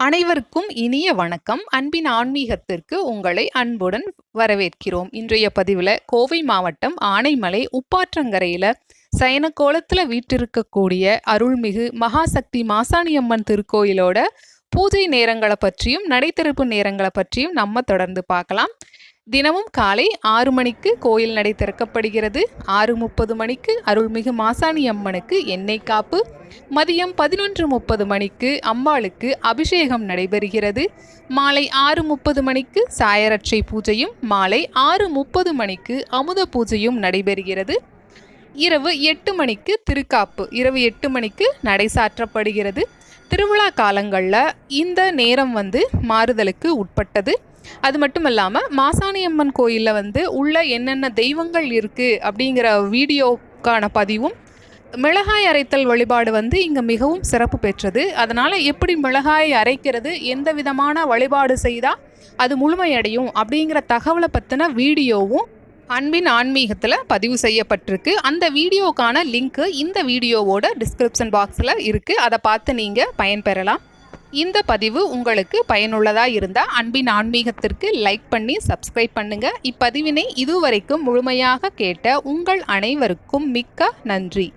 அனைவருக்கும் இனிய வணக்கம். அன்பின் ஆன்மீகத்திற்கு உங்களை அன்புடன் வரவேற்கிறோம். இன்றைய பதிவில் கோவை மாவட்டம் ஆனைமலை உப்பாற்றங்கரையில் சயனக்கோலத்தில் வீட்டிருக்கக்கூடிய அருள்மிகு மகாசக்தி மாசாணியம்மன் திருக்கோயிலோட பூஜை நேரங்களை பற்றியும் நடைத்திருப்பு நேரங்களை பற்றியும் நம்ம தொடர்ந்து பார்க்கலாம். தினமும் காலை ஆறு மணிக்கு கோயில் நடை திறக்கப்படுகிறது. ஆறு முப்பது மணிக்கு அருள்மிகு மாசாணி அம்மனுக்கு எண்ணெய் காப்பு. மதியம் பதினொன்று முப்பது மணிக்கு அம்பாளுக்கு அபிஷேகம் நடைபெறுகிறது. மாலை ஆறு முப்பது மணிக்கு சாயரட்சை பூஜையும் மாலை ஆறு முப்பது மணிக்கு அமுத பூஜையும் நடைபெறுகிறது. இரவு எட்டு மணிக்கு திருக்காப்பு இரவு எட்டு மணிக்கு நடை சாற்றப்படுகிறது. திருவிழா காலங்களில் இந்த நேரம் வந்து மாறுதலுக்கு உட்பட்டது. அது மட்டும் இல்லாமல் மாசாணியம்மன் கோயிலில் வந்து உள்ள என்னென்ன தெய்வங்கள் இருக்குது அப்படிங்கிற வீடியோக்கான பதிவும் மிளகாய் அரைத்தல் வழிபாடு வந்து இங்கே மிகவும் சிறப்பு பெற்றது. அதனால் எப்படி மிளகாய் அரைக்கிறது எந்த விதமான வழிபாடு செய்தால் அது முழுமையடையும் அப்படிங்கிற தகவலை பற்றின வீடியோவும் அன்பின் ஆன்மீகத்தில் பதிவு செய்யப்பட்டிருக்கு. அந்த வீடியோக்கான லிங்க்கு இந்த வீடியோவோட டிஸ்கிரிப்ஷன் பாக்ஸில் இருக்குது அதை பார்த்து நீங்கள் பயன்பெறலாம். இந்த பதிவு உங்களுக்கு பயனுள்ளதாக இருந்தால் அன்பின் ஆன்மீகத்திற்கு லைக் பண்ணி சப்ஸ்கிரைப் பண்ணுங்கள் இப்பதிவினை இதுவரைக்கும் முழுமையாக கேட்ட உங்கள் அனைவருக்கும் மிக்க நன்றி.